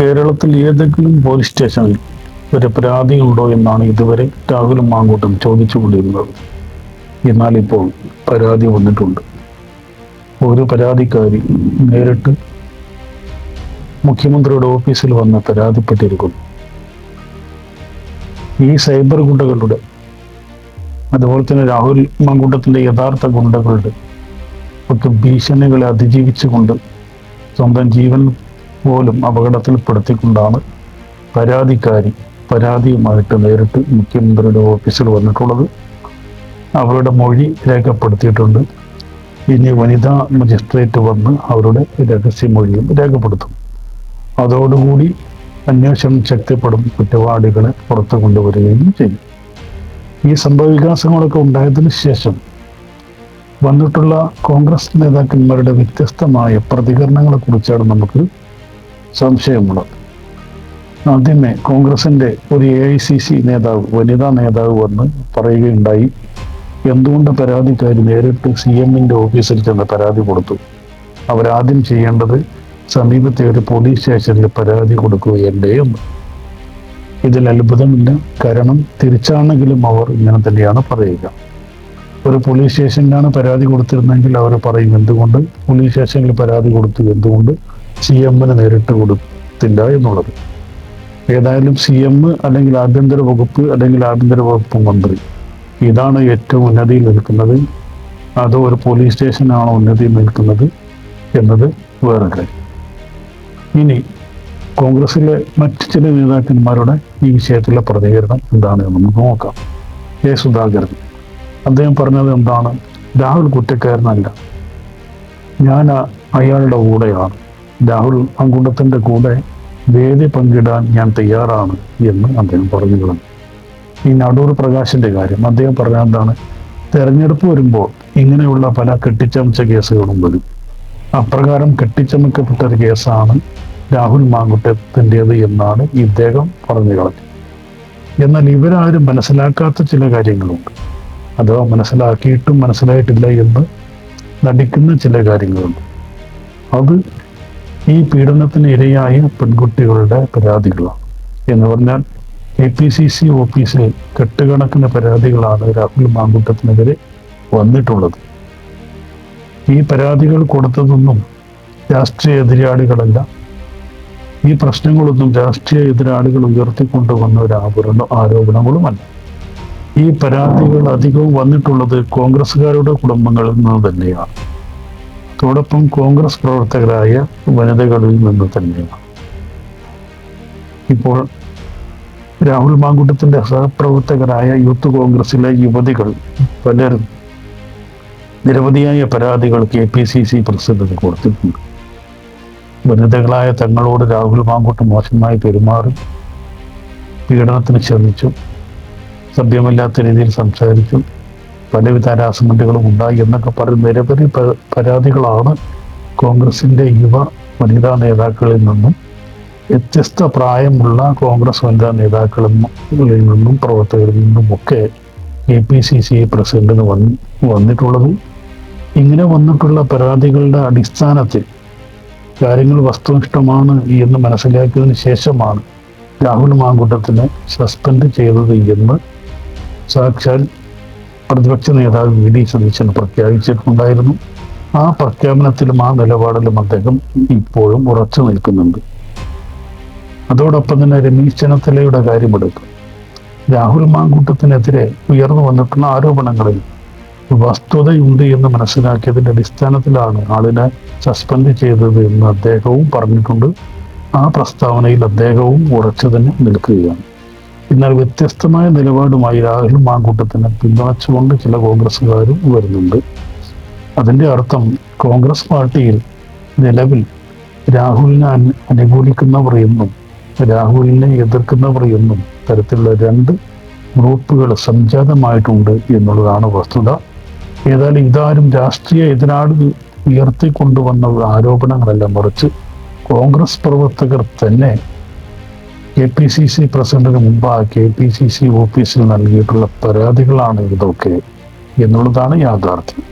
കേരളത്തിൽ ഏതെങ്കിലും പോലീസ് സ്റ്റേഷനിൽ ഒരു പരാതി ഉണ്ടോ എന്നാണ് ഇതുവരെ രാഹുലും മാങ്കൂട്ടും ചോദിച്ചുകൊണ്ടിരുന്നത്. എന്നാൽ ഇപ്പോൾ പരാതി വന്നിട്ടുണ്ട്. ഒരു പരാതിക്കാരി നേരിട്ട് മുഖ്യമന്ത്രിയുടെ ഓഫീസിൽ വന്ന് പരാതിപ്പെട്ടിരിക്കുന്നു. ഈ സൈബർ ഗുണ്ടകളുടെ അതുപോലെ തന്നെ രാഹുൽ മാങ്കൂട്ടത്തിന്റെ യഥാർത്ഥ ഗുണ്ടകളുടെ ഒക്കെ ഭീഷണികളെ അതിജീവിച്ചുകൊണ്ട് സ്വന്തം ജീവൻ പോലും അപകടത്തിൽപ്പെടുത്തിക്കൊണ്ടാണ് പരാതിക്കാരി പരാതിയുമായിട്ട് നേരിട്ട് മുഖ്യമന്ത്രിയുടെ ഓഫീസിൽ വന്നിട്ടുള്ളത്. അവരുടെ മൊഴി രേഖപ്പെടുത്തിയിട്ടുണ്ട്. ഇനി വനിതാ മജിസ്ട്രേറ്റ് വന്ന് അവരുടെ രഹസ്യമൊഴിയും രേഖപ്പെടുത്തും. അതോടുകൂടി അന്വേഷണം ശക്തിപ്പെടും കുറ്റവാളികളെ പുറത്തു കൊണ്ടുവരികയും ചെയ്യും. ഈ സംഭവവികാസങ്ങളൊക്കെ ഉണ്ടായതിന് ശേഷം വന്നിട്ടുള്ള കോൺഗ്രസ് നേതാക്കന്മാരുടെ വ്യത്യസ്തമായ പ്രതികരണങ്ങളെ കുറിച്ചാണ് നമുക്ക് സംശയമുള്ളത് ആദ്യമേ കോൺഗ്രസിന്റെ ഒരു എ ഐ സി സി നേതാവ് വനിതാ നേതാവ് വന്ന് പറയുകയുണ്ടായി. എന്തുകൊണ്ട് പരാതിക്കാരി നേരിട്ട് സി എമ്മിന്റെ ഓഫീസിൽ ചെന്ന് പരാതി കൊടുത്തു? അവരാദ്യം ചെയ്യേണ്ടത് സമീപത്തെ ഒരു പോലീസ് സ്റ്റേഷനിൽ പരാതി കൊടുക്കുകയല്ലേ എന്ന്. ഇതിൽ അത്ഭുതമില്ല. കാരണം തിരിച്ചാണെങ്കിലും അവർ ഇങ്ങനെ തന്നെയാണ് പറയുക. ഒരു പോലീസ് സ്റ്റേഷനിലാണ് പരാതി കൊടുത്തിരുന്നെങ്കിൽ അവർ പറയും എന്തുകൊണ്ട്? പോലീസ് സ്റ്റേഷനിൽ പരാതി കൊടുത്തു എന്തുകൊണ്ട്? സി എമ്മിന് നേരിട്ട് കൊടുത്തില്ല എന്നുള്ളത്. ഏതായാലും സി എം അല്ലെങ്കിൽ ആഭ്യന്തര വകുപ്പ് അല്ലെങ്കിൽ ആഭ്യന്തര വകുപ്പ് മന്ത്രി ഇതാണ് ഏറ്റവും ഉന്നതിയിൽ നിൽക്കുന്നത്. അതോ ഒരു പോലീസ് സ്റ്റേഷനാണോ ഉന്നതിയിൽ നിൽക്കുന്നത് എന്നത് വേറെ ഇനി കോൺഗ്രസിലെ മറ്റ് ചില നേതാക്കന്മാരുടെ ഈ വിഷയത്തിലെ പ്രതികരണം എന്താണ് എന്ന് നമുക്ക് നോക്കാം. എ സുധാകരൻ. അദ്ദേഹം പറഞ്ഞത് എന്താണ്? രാഹുൽ കുറ്റക്കാരനല്ല. ഞാൻ അയാളുടെ കൂടെയാണ്. രാഹുൽ അങ്കുണ്ടത്തിന്റെ കൂടെ വേദി പങ്കിടാൻ ഞാൻ തയ്യാറാണ് എന്ന് അദ്ദേഹം പറഞ്ഞു കളഞ്ഞു ഈ നടൂർ പ്രകാശിന്റെ കാര്യം അദ്ദേഹം പറഞ്ഞ എന്താണ്? തെരഞ്ഞെടുപ്പ് വരുമ്പോൾ ഇങ്ങനെയുള്ള പല കെട്ടിച്ചമച്ച കേസുകളും വരും. അപ്രകാരം കെട്ടിച്ചമക്കപ്പെട്ട ഒരു കേസാണ് രാഹുൽ മാങ്കുട്ടത്തിന്റെത് എന്നാണ് ഇദ്ദേഹം പറഞ്ഞു കളഞ്ഞത്. എന്നാൽ ഇവരാരും മനസ്സിലാക്കാത്ത ചില കാര്യങ്ങളുണ്ട്. അഥവാ മനസ്സിലാക്കിയിട്ടും മനസ്സിലായിട്ടില്ല എന്ന് നടിക്കുന്ന ചില കാര്യങ്ങളുണ്ട്. അത് ഈ പീഡനത്തിന് ഇരയായ പെൺകുട്ടികളുടെ പരാതികളാണ്. എന്ന് പറഞ്ഞാൽ എ പി സി സി ഓഫീസിൽ കെട്ടുകണക്കിന് പരാതികളാണ് രാഹുൽ മാങ്കുട്ടത്തിനെതിരെ വന്നിട്ടുള്ളത്. ഈ പരാതികൾ കൊടുത്തതൊന്നും രാഷ്ട്രീയ എതിരാളികളല്ല. ഈ പ്രശ്നങ്ങളൊന്നും രാഷ്ട്രീയ എതിരാളികൾ ഉയർത്തിക്കൊണ്ടുവന്ന ഒരു ആഭരണ ആരോപണങ്ങളുമല്ല. ഈ പരാതികൾ അധികവും വന്നിട്ടുള്ളത് കോൺഗ്രസ്സുകാരുടെ കുടുംബങ്ങളിൽ നിന്ന് തന്നെയാണ്. അതോടൊപ്പം കോൺഗ്രസ് പ്രവർത്തകരായ വനിതകളിൽ നിന്ന് തന്നെയാണ് ഇപ്പോൾ രാഹുൽ മാങ്കുട്ടത്തിന്റെ സഹപ്രവർത്തകരായ യൂത്ത് കോൺഗ്രസിലെ യുവതികൾ പലരും നിരവധിയായ പരാതികൾ K P C C president കൊടുത്തിട്ടുണ്ട്. വനിതകളായ തങ്ങളോട് രാഹുൽ മാങ്കുട്ടം മോശമായി പെരുമാറി പീഡനത്തിന് ശ്രമിച്ചു സഭ്യമല്ലാത്ത രീതിയിൽ സംസാരിച്ചു പലവിധ ഹരാസ്മെന്റുകളും ഉണ്ടായി എന്നൊക്കെ പറഞ്ഞ് നിരവധി പരാതികളാണ് കോൺഗ്രസിന്റെ യുവ വനിതാ നേതാക്കളിൽ നിന്നും വ്യത്യസ്ത പ്രായമുള്ള കോൺഗ്രസ് വനിതാ നേതാക്കളിൽ നിന്നും പ്രവർത്തകരിൽ നിന്നുമൊക്കെ എ പി സി സി പ്രസിഡന്റിന് വന്ന് വന്നിട്ടുള്ളത്. ഇങ്ങനെ വന്നിട്ടുള്ള പരാതികളുടെ അടിസ്ഥാനത്തിൽ കാര്യങ്ങൾ വസ്തുനിഷ്ഠമാണ് എന്ന് മനസ്സിലാക്കിയതിന് ശേഷമാണ് രാഹുൽ മാങ്കുട്ടത്തിനെ സസ്പെൻഡ് ചെയ്തത് എന്ന് സാക്ഷാൽ പ്രതിപക്ഷ നേതാവ് വി ഡി സതീശൻ പ്രഖ്യാപിച്ചിട്ടുണ്ടായിരുന്നു. ആ പ്രഖ്യാപനത്തിലും ആ നിലപാടിലും അദ്ദേഹം ഇപ്പോഴും ഉറച്ചു നിൽക്കുന്നുണ്ട്. അതോടൊപ്പം തന്നെ രമേശ് ചെന്നിത്തലയുടെ കാര്യമെടുക്കും. രാഹുൽ മാങ്കൂട്ടത്തിനെതിരെ ഉയർന്നു വന്നിട്ടുള്ള ആരോപണങ്ങളിൽ വസ്തുതയുണ്ട് എന്ന് മനസ്സിലാക്കിയതിന്റെ അടിസ്ഥാനത്തിലാണ് ആളിനെ സസ്പെൻഡ് ചെയ്തത് എന്ന് അദ്ദേഹവും പറഞ്ഞിട്ടുണ്ട്. ആ പ്രസ്താവനയിൽ അദ്ദേഹവും ഉറച്ചു തന്നെ നിൽക്കുകയാണ്. എന്നാൽ വ്യത്യസ്തമായ നിലപാടുമായി രാഹുൽ മാങ്കൂട്ടത്തിനെ പിന്തുണച്ചുകൊണ്ട് ചില കോൺഗ്രസ്സുകാരും വരുന്നുണ്ട്. അതിന്റെ അർത്ഥം കോൺഗ്രസ് പാർട്ടിയിൽ നിലവിൽ രാഹുലിനെ അന- അനുകൂലിക്കുന്നവർ എന്നും രാഹുലിനെ എതിർക്കുന്നവർ എന്നും തരത്തിലുള്ള രണ്ട് ഗ്രൂപ്പുകൾ സംജാതമായിട്ടുണ്ട് എന്നുള്ളതാണ് വസ്തുത. ഏതായാലും ഇതാരും രാഷ്ട്രീയ എതിരാളി ഉയർത്തിക്കൊണ്ടുവന്ന ആരോപണങ്ങളെല്ലാം മറിച്ച് കോൺഗ്രസ് പ്രവർത്തകർ തന്നെ കെ പി സി സി പ്രസിഡന്റിന് മുമ്പ് ആ കെ പി സി സി ഓഫീസിൽ നൽകിയിട്ടുള്ള പരാതികളാണ് ഇതൊക്കെ എന്നുള്ളതാണ് യാഥാർത്ഥ്യം.